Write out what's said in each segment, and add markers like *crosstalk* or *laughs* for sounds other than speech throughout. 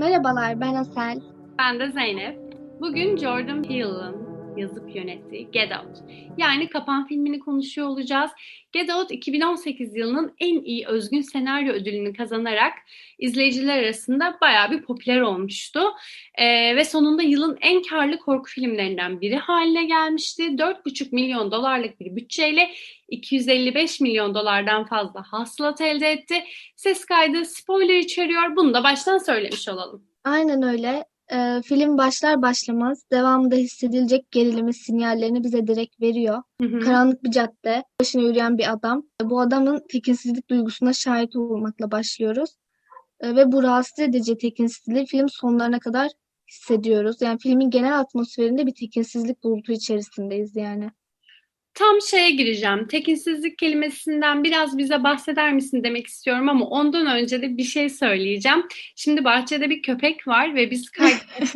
Merhabalar, ben Asel. Ben de Zeynep. Bugün Jordan Peele'ın yazıp yönettiği Get Out. Yani Kapan filmini konuşuyor olacağız. Get Out 2018 yılının en iyi özgün senaryo ödülünü kazanarak izleyiciler arasında bayağı bir popüler olmuştu. Ee, ve sonunda yılın en karlı korku filmlerinden biri haline gelmişti. 4,5 milyon dolarlık bir bütçeyle 255 milyon dolardan fazla hasılat elde etti. Ses kaydı spoiler içeriyor. Bunu da baştan söylemiş olalım. Aynen öyle. Ee, film başlar başlamaz devamında hissedilecek gerilimi sinyallerini bize direkt veriyor. Hı hı. Karanlık bir cadde, başına yürüyen bir adam. Bu adamın tekinsizlik duygusuna şahit olmakla başlıyoruz. Ee, ve bu rahatsız edici tekinsizliği film sonlarına kadar hissediyoruz. Yani filmin genel atmosferinde bir tekinsizlik bulutu içerisindeyiz yani. Tam şeye gireceğim. Tekinsizlik kelimesinden biraz bize bahseder misin demek istiyorum ama ondan önce de bir şey söyleyeceğim. Şimdi bahçede bir köpek var ve biz kaydı *laughs*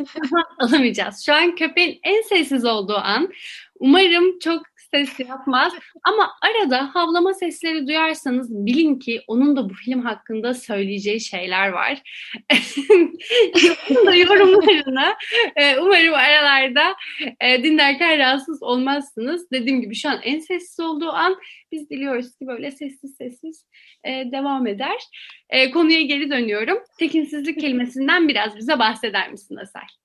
alamayacağız. Şu an köpeğin en sessiz olduğu an. Umarım çok ses yapmaz. Ama arada havlama sesleri duyarsanız bilin ki onun da bu film hakkında söyleyeceği şeyler var. *laughs* Da yorumlarını e, umarım aralarda e, dinlerken rahatsız olmazsınız. Dediğim gibi şu an en sessiz olduğu an biz diliyoruz ki böyle sessiz sessiz e, devam eder. Konuya geri dönüyorum. Tekinsizlik kelimesinden biraz bize bahseder misin Asel?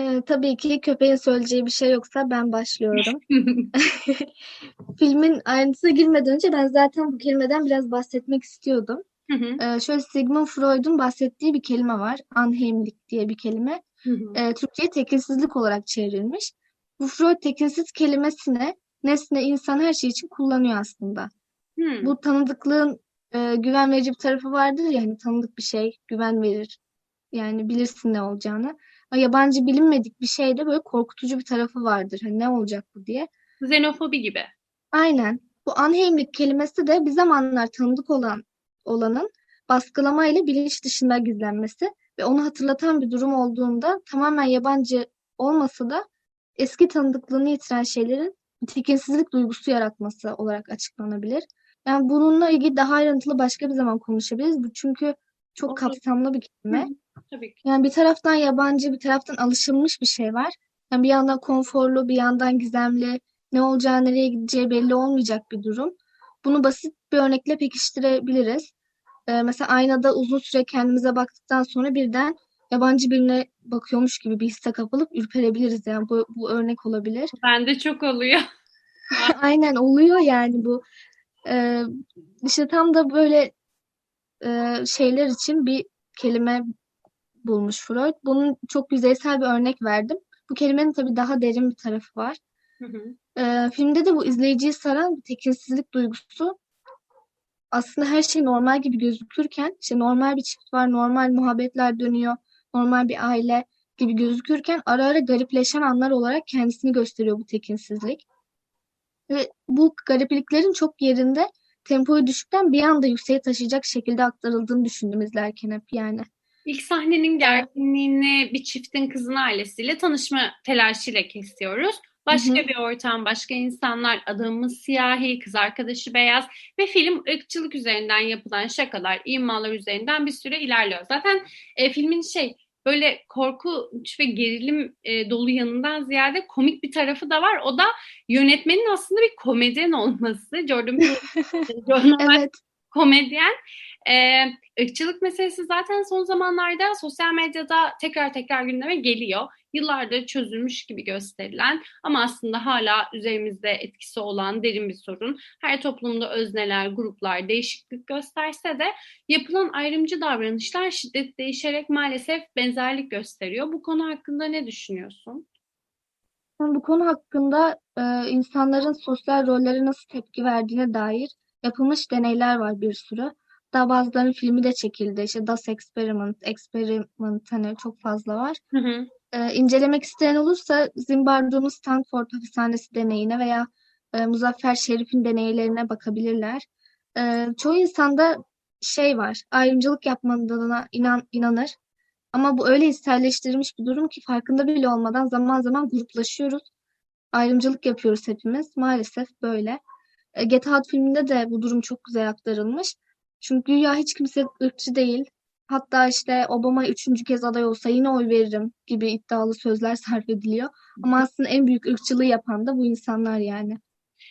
Ee, tabii ki köpeğin söyleyeceği bir şey yoksa ben başlıyorum. *laughs* *laughs* Filmin ayrıntısına girmeden önce ben zaten bu kelimeden biraz bahsetmek istiyordum. Hı hı, Ee, şöyle Sigmund Freud'un bahsettiği bir kelime var. Anheimlik diye bir kelime. hı hı. Ee, Türkçe'ye tekinsizlik olarak çevrilmiş. Bu Freud tekinsiz kelimesini nesne, insan her şey için kullanıyor aslında. Hı. Bu tanıdıklığın e, güven verici bir tarafı vardır ya hani tanıdık bir şey güven verir. Yani bilirsin ne olacağını. Yabancı bilinmedik bir şeyde böyle korkutucu bir tarafı vardır. Hani ne olacak bu diye. Xenofobi gibi. Aynen. Bu anheimlik kelimesi de bir zamanlar tanıdık olan olanın baskılamayla bilinç dışında gizlenmesi ve onu hatırlatan bir durum olduğunda tamamen yabancı olmasa da eski tanıdıklığını yitiren şeylerin tekinsizlik duygusu yaratması olarak açıklanabilir. Yani bununla ilgili daha ayrıntılı başka bir zaman konuşabiliriz. Bu çünkü çok Olur. kapsamlı bir kelime. Tabii ki. Yani bir taraftan yabancı, bir taraftan alışılmış bir şey var. Yani bir yandan konforlu, bir yandan gizemli, ne olacağı, nereye gideceği belli olmayacak bir durum. Bunu basit bir örnekle pekiştirebiliriz. Ee, mesela aynada uzun süre kendimize baktıktan sonra birden yabancı birine bakıyormuş gibi bir hisse kapılıp ürperebiliriz. Yani bu, bu örnek olabilir. *laughs* Bende çok oluyor. *laughs* Aynen oluyor yani bu. Ee, işte tam da böyle e, şeyler için bir kelime bulmuş Freud. Bunun çok yüzeysel bir örnek verdim. Bu kelimenin tabii daha derin bir tarafı var. Hı hı. Ee, filmde de bu izleyiciyi saran bir tekinsizlik duygusu aslında her şey normal gibi gözükürken işte normal bir çift var, normal muhabbetler dönüyor, normal bir aile gibi gözükürken ara ara garipleşen anlar olarak kendisini gösteriyor bu tekinsizlik. Ve bu garipliklerin çok yerinde tempoyu düşükten bir anda yükseğe taşıyacak şekilde aktarıldığını düşündüm izlerken hep yani. İlk sahnenin gerginliğini bir çiftin kızın ailesiyle tanışma telaşıyla kesiyoruz. Başka Hı hı. bir ortam, başka insanlar, adamımız siyahi, kız arkadaşı beyaz ve film ırkçılık üzerinden yapılan şakalar, imalar üzerinden bir süre ilerliyor. Zaten e, filmin şey böyle korkunç ve gerilim e, dolu yanından ziyade komik bir tarafı da var. O da yönetmenin aslında bir komedyen olması. Jordan Peele *laughs* normal Evet, komedyen. Ee, ırkçılık meselesi zaten son zamanlarda sosyal medyada tekrar tekrar gündeme geliyor. Yıllardır çözülmüş gibi gösterilen ama aslında hala üzerimizde etkisi olan derin bir sorun. Her toplumda özneler, gruplar değişiklik gösterse de yapılan ayrımcı davranışlar şiddet değişerek maalesef benzerlik gösteriyor. Bu konu hakkında ne düşünüyorsun? bu konu hakkında e, insanların sosyal rollere nasıl tepki verdiğine dair yapılmış deneyler var bir sürü. Daha bazılarının filmi de çekildi. İşte Das Experiment, Experiment hani çok fazla var. Hı hı. Ee, incelemek isteyen olursa Zimbardo'nun Stanford hapishanesi deneyine veya e, Muzaffer Şerif'in deneylerine bakabilirler. Ee, çoğu insanda şey var, ayrımcılık yapmadığına inan, inanır. Ama bu öyle içselleştirilmiş bir durum ki farkında bile olmadan zaman zaman gruplaşıyoruz. Ayrımcılık yapıyoruz hepimiz. Maalesef böyle. E, Get Out filminde de bu durum çok güzel aktarılmış. Çünkü güya hiç kimse ırkçı değil. Hatta işte Obama üçüncü kez aday olsa yine oy veririm gibi iddialı sözler *laughs* sarf ediliyor. Ama aslında en büyük ırkçılığı yapan da bu insanlar yani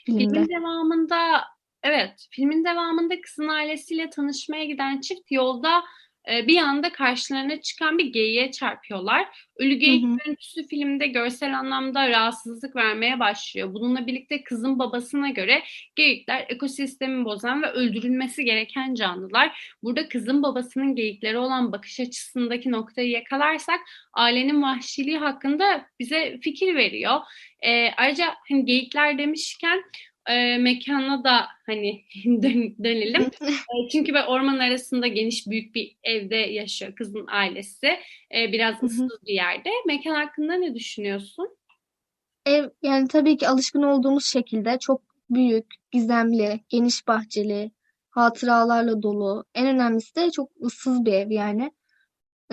filmde. Filmin devamında evet, filmin devamında kızın ailesiyle tanışmaya giden çift yolda e, bir anda karşılarına çıkan bir geyiğe çarpıyorlar. Ölü geyik görüntüsü filmde görsel anlamda rahatsızlık vermeye başlıyor. Bununla birlikte kızın babasına göre geyikler ekosistemi bozan ve öldürülmesi gereken canlılar. Burada kızın babasının geyiklere olan bakış açısındaki noktayı yakalarsak ailenin vahşiliği hakkında bize fikir veriyor. E, ayrıca hani geyikler demişken e, mekana da hani *laughs* dön- dönelim. *laughs* E, Çünkü böyle orman arasında geniş büyük bir evde yaşıyor kızın ailesi. E, biraz ıssız bir yerde. Mekan hakkında ne düşünüyorsun? Ev yani tabii ki alışkın olduğumuz şekilde çok büyük, gizemli, geniş bahçeli, hatıralarla dolu. En önemlisi de çok ıssız bir ev yani.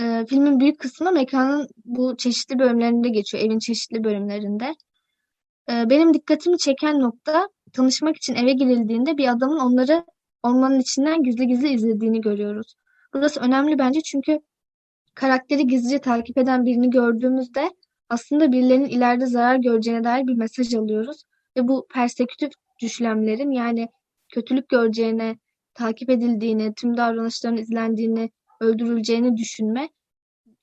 Ee, filmin büyük kısmı mekanın bu çeşitli bölümlerinde geçiyor, evin çeşitli bölümlerinde. Ee, benim dikkatimi çeken nokta tanışmak için eve girildiğinde bir adamın onları ormanın içinden gizli gizli izlediğini görüyoruz. Burası önemli bence çünkü karakteri gizlice takip eden birini gördüğümüzde aslında birilerinin ileride zarar göreceğine dair bir mesaj alıyoruz. Ve bu persekütif düşlemlerin yani kötülük göreceğine, takip edildiğini, tüm davranışların izlendiğini, öldürüleceğini düşünme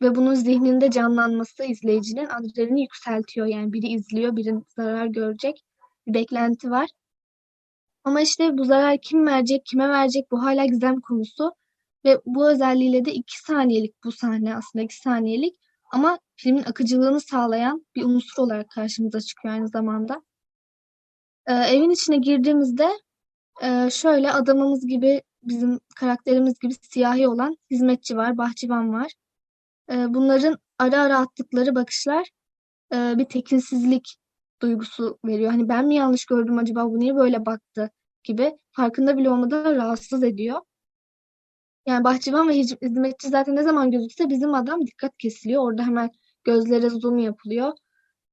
ve bunun zihninde canlanması izleyicinin adrenalini yükseltiyor. Yani biri izliyor, biri zarar görecek bir beklenti var. Ama işte bu zarar kim verecek, kime verecek bu hala gizem konusu. Ve bu özelliğiyle de iki saniyelik bu sahne aslında iki saniyelik ama filmin akıcılığını sağlayan bir unsur olarak karşımıza çıkıyor aynı zamanda. Ee, evin içine girdiğimizde e, şöyle adamımız gibi bizim karakterimiz gibi siyahi olan hizmetçi var, bahçıvan var. Ee, bunların ara ara attıkları bakışlar e, bir tekinsizlik duygusu veriyor. Hani ben mi yanlış gördüm acaba bu niye böyle baktı gibi farkında bile olmadan rahatsız ediyor. Yani bahçıvan ve hizmetçi zaten ne zaman gözükse bizim adam dikkat kesiliyor. Orada hemen gözlere zoom yapılıyor.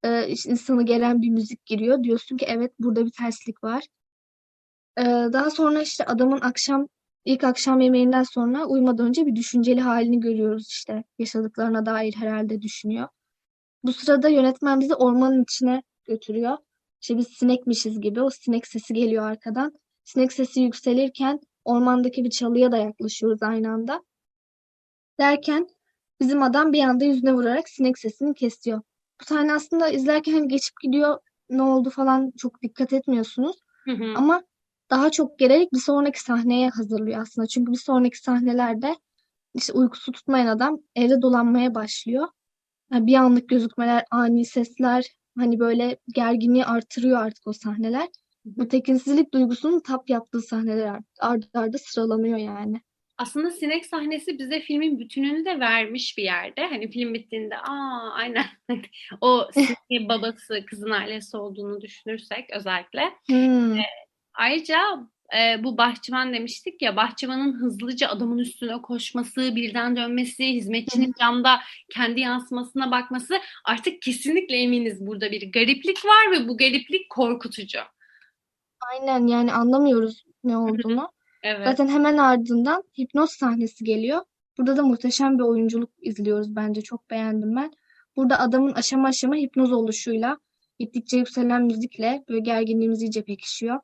Ee, insanı gelen bir müzik giriyor. Diyorsun ki evet burada bir terslik var. Ee, daha sonra işte adamın akşam ilk akşam yemeğinden sonra uyumadan önce bir düşünceli halini görüyoruz işte. Yaşadıklarına dair herhalde düşünüyor. Bu sırada yönetmen bizi ormanın içine götürüyor. İşte biz sinekmişiz gibi o sinek sesi geliyor arkadan. Sinek sesi yükselirken ormandaki bir çalıya da yaklaşıyoruz aynı anda. Derken bizim adam bir anda yüzüne vurarak sinek sesini kesiyor. Bu sahne aslında izlerken hani geçip gidiyor ne oldu falan çok dikkat etmiyorsunuz. Hı hı. Ama daha çok gelerek bir sonraki sahneye hazırlıyor aslında. Çünkü bir sonraki sahnelerde işte uykusu tutmayan adam evde dolanmaya başlıyor. Yani bir anlık gözükmeler, ani sesler hani böyle gerginliği artırıyor artık o sahneler. Bu tekinsizlik duygusunun tap yaptığı sahneler ardı arda sıralanıyor yani. Aslında sinek sahnesi bize filmin bütününü de vermiş bir yerde. Hani film bittiğinde aa aynen *laughs* o sineğin babası kızın ailesi olduğunu düşünürsek özellikle. Hmm. Ayrıca e, bu bahçıvan demiştik ya bahçıvanın hızlıca adamın üstüne koşması, birden dönmesi, hizmetçinin camda kendi yansımasına bakması artık kesinlikle eminiz burada bir gariplik var ve bu gariplik korkutucu. Aynen yani anlamıyoruz ne olduğunu. Evet. Zaten hemen ardından hipnoz sahnesi geliyor. Burada da muhteşem bir oyunculuk izliyoruz bence. Çok beğendim ben. Burada adamın aşama aşama hipnoz oluşuyla, gittikçe yükselen müzikle böyle gerginliğimiz iyice pekişiyor.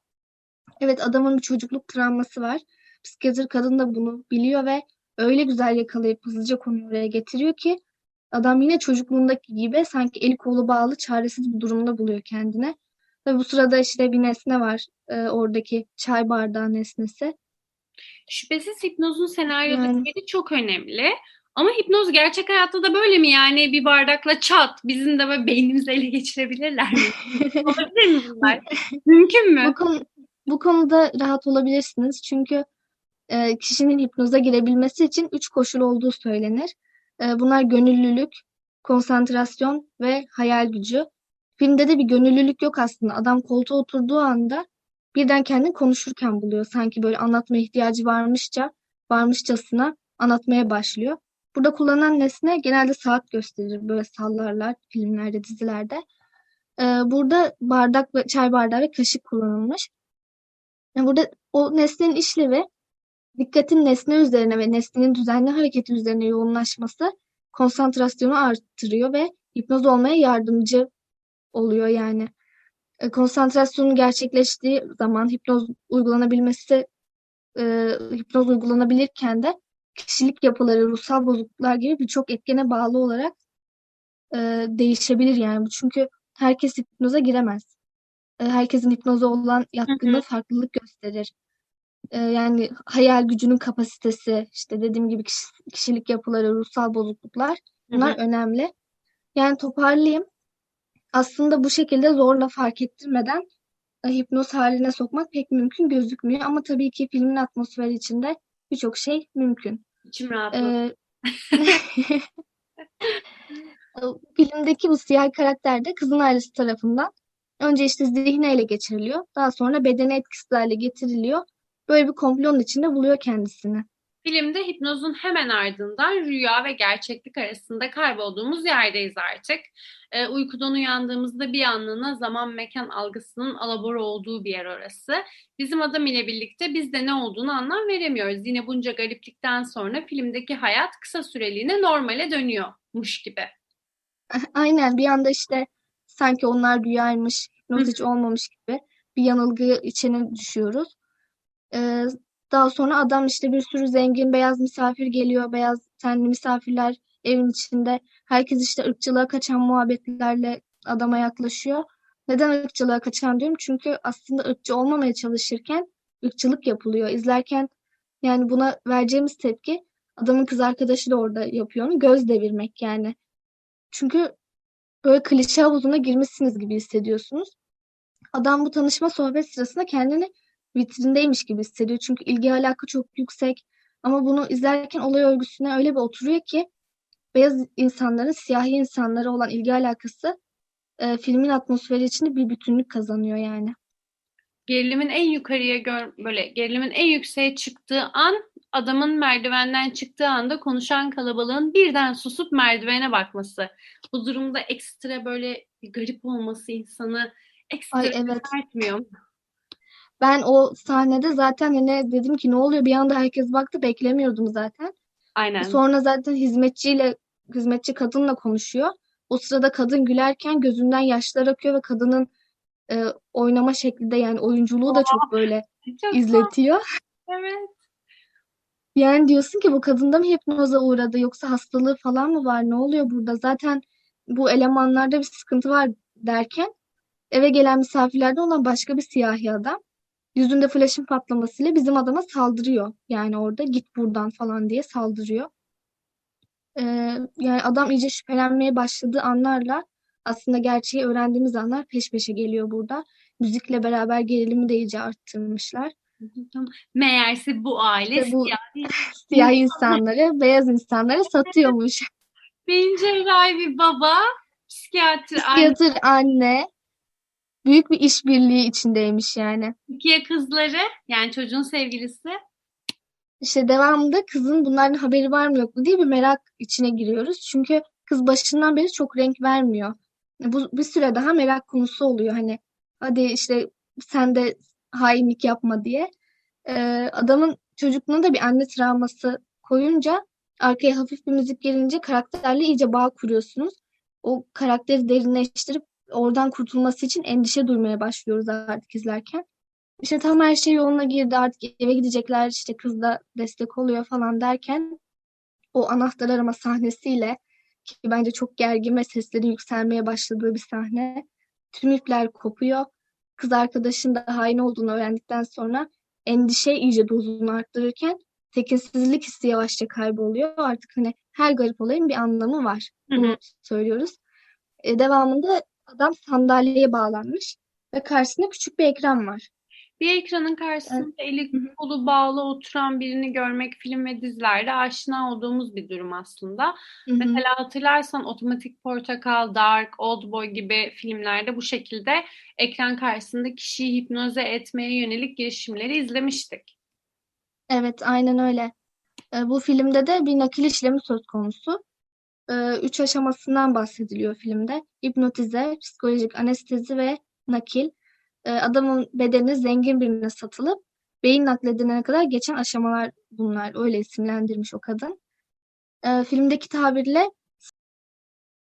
Evet adamın bir çocukluk travması var. Psikiyatr kadın da bunu biliyor ve öyle güzel yakalayıp hızlıca konuyu oraya getiriyor ki adam yine çocukluğundaki gibi sanki eli kolu bağlı çaresiz bir durumda buluyor kendine. Ve bu sırada işte bir nesne var. e, oradaki çay bardağı nesnesi. Şüphesiz hipnozun senaryodaki Yani. çok önemli. Ama hipnoz gerçek hayatta da böyle mi? Yani bir bardakla çat bizim de böyle beynimizi ele geçirebilirler mi? *laughs* Olabilir mi bunlar? Mümkün mü? Bu konu, bu konuda rahat olabilirsiniz. Çünkü e, kişinin hipnoza girebilmesi için üç koşul olduğu söylenir. E, bunlar gönüllülük, konsantrasyon ve hayal gücü. Filmde de bir gönüllülük yok aslında. Adam koltuğa oturduğu anda birden kendini konuşurken buluyor. Sanki böyle anlatma ihtiyacı varmışça, varmışçasına anlatmaya başlıyor. Burada kullanılan nesne genelde saat gösterir. Böyle sallarlar filmlerde, dizilerde. E, burada bardak ve çay bardağı ve kaşık kullanılmış. Yani burada o nesnenin işlevi Dikkatin nesne üzerine ve nesnenin düzenli hareketi üzerine yoğunlaşması konsantrasyonu arttırıyor ve hipnoz olmaya yardımcı oluyor yani. E, konsantrasyonun gerçekleştiği zaman hipnoz uygulanabilmesi e, hipnoz uygulanabilirken de kişilik yapıları, ruhsal bozukluklar gibi birçok etkene bağlı olarak e, değişebilir yani. Çünkü herkes hipnoza giremez. E, herkesin hipnoza olan yatkınlığı farklılık gösterir. E, yani hayal gücünün kapasitesi, işte dediğim gibi kişi- kişilik yapıları, ruhsal bozukluklar bunlar önemli. Yani toparlayayım. Aslında bu şekilde zorla fark ettirmeden e, hipnoz haline sokmak pek mümkün gözükmüyor ama tabii ki filmin atmosferi içinde birçok şey mümkün. İçim rahatladı. *laughs* *laughs* Ee, filmdeki bu siyah karakter de kızın ailesi tarafından önce işte zihni ele geçiriliyor. Daha sonra bedeni etkisiz hale getiriliyor. Böyle bir komplonun içinde buluyor kendisini. Filmde hipnozun hemen ardından rüya ve gerçeklik arasında kaybolduğumuz yerdeyiz artık. Ee, uykudan uyandığımızda bir anlığına zaman mekan algısının alabora olduğu bir yer orası. Bizim adam ile birlikte biz de ne olduğunu anlam veremiyoruz. Yine bunca gariplikten sonra filmdeki hayat kısa süreliğine normale dönüyormuş gibi. *laughs* Aynen bir anda işte sanki onlar rüyaymış, hipnoz hiç olmamış gibi bir yanılgı içine düşüyoruz. Ee, daha sonra adam işte bir sürü zengin beyaz misafir geliyor, beyaz tenli misafirler evin içinde. Herkes işte ırkçılığa kaçan muhabbetlerle adama yaklaşıyor. Neden ırkçılığa kaçan diyorum? Çünkü aslında ırkçı olmamaya çalışırken ırkçılık yapılıyor. İzlerken yani buna vereceğimiz tepki adamın kız arkadaşı da orada yapıyor onu göz devirmek yani. Çünkü böyle klişe havuzuna girmişsiniz gibi hissediyorsunuz. Adam bu tanışma sohbet sırasında kendini vitrindeymiş gibi hissediyor. Çünkü ilgi alaka çok yüksek. Ama bunu izlerken olay örgüsüne öyle bir oturuyor ki beyaz insanların siyahi insanlara olan ilgi alakası e, filmin atmosferi içinde bir bütünlük kazanıyor yani. Gerilimin en yukarıya gör böyle gerilimin en yükseğe çıktığı an adamın merdivenden çıktığı anda konuşan kalabalığın birden susup merdivene bakması. Bu durumda ekstra böyle bir garip olması insanı ekstra Ay evet. Ben o sahnede zaten hani dedim ki ne oluyor bir anda herkes baktı beklemiyordum zaten. Aynen. Sonra zaten hizmetçiyle hizmetçi kadınla konuşuyor. O sırada kadın gülerken gözünden yaşlar akıyor ve kadının e, oynama şekli de yani oyunculuğu da çok böyle Çok izletiyor. evet. Yani diyorsun ki bu kadın da mı hipnoza uğradı yoksa hastalığı falan mı var? Ne oluyor burada? Zaten bu elemanlarda bir sıkıntı var derken eve gelen misafirlerden olan başka bir siyahi adam yüzünde flaşın patlamasıyla bizim adama saldırıyor. Yani orada git buradan falan diye saldırıyor. Ee, yani adam iyice şüphelenmeye başladığı anlarla aslında gerçeği öğrendiğimiz anlar peş peşe geliyor burada. Müzikle beraber gerilimi de iyice arttırmışlar. Meğerse bu aile İşte bu siyahi siyah insanları beyaz insanlara satıyormuş. beyin cerrahi bir baba, psikiyatri anne, Psikiyatr anne büyük bir işbirliği içindeymiş yani. Türkiye kızları yani çocuğun sevgilisi. İşte devamında kızın bunların haberi var mı yok mu diye bir merak içine giriyoruz. Çünkü kız başından beri çok renk vermiyor. Bu bir süre daha merak konusu oluyor hani hadi işte sen de hainlik yapma diye. Ee, adamın çocukluğuna da bir anne travması koyunca arkaya hafif bir müzik gelince karakterle iyice bağ kuruyorsunuz. O karakteri derinleştirip oradan kurtulması için endişe duymaya başlıyoruz artık izlerken. İşte tam her şey yoluna girdi artık eve gidecekler işte kız da destek oluyor falan derken o anahtar arama sahnesiyle ki bence çok gergin ve seslerin yükselmeye başladığı bir sahne. Tüm ipler kopuyor. Kız arkadaşın da hain olduğunu öğrendikten sonra endişe iyice dozunu arttırırken tekinsizlik hissi yavaşça kayboluyor. Artık hani her garip olayın bir anlamı var. Bunu söylüyoruz. E, devamında adam sandalyeye bağlanmış ve karşısında küçük bir ekran var. Bir ekranın karşısında eli Hı hı. kolu bağlı oturan birini görmek film ve dizilerde aşina olduğumuz bir durum aslında. Hı hı. Mesela hatırlarsan Otomatik Portakal, Dark, Oldboy gibi filmlerde bu şekilde ekran karşısında kişiyi hipnoze etmeye yönelik girişimleri izlemiştik. Evet, aynen öyle. E, bu filmde de bir nakil işlemi söz konusu. E, üç aşamasından bahsediliyor filmde. Hipnotize, psikolojik anestezi ve nakil. E, adamın bedeni zengin birine satılıp beyin nakledilene kadar geçen aşamalar bunlar. Öyle isimlendirmiş o kadın. Ee, filmdeki tabirle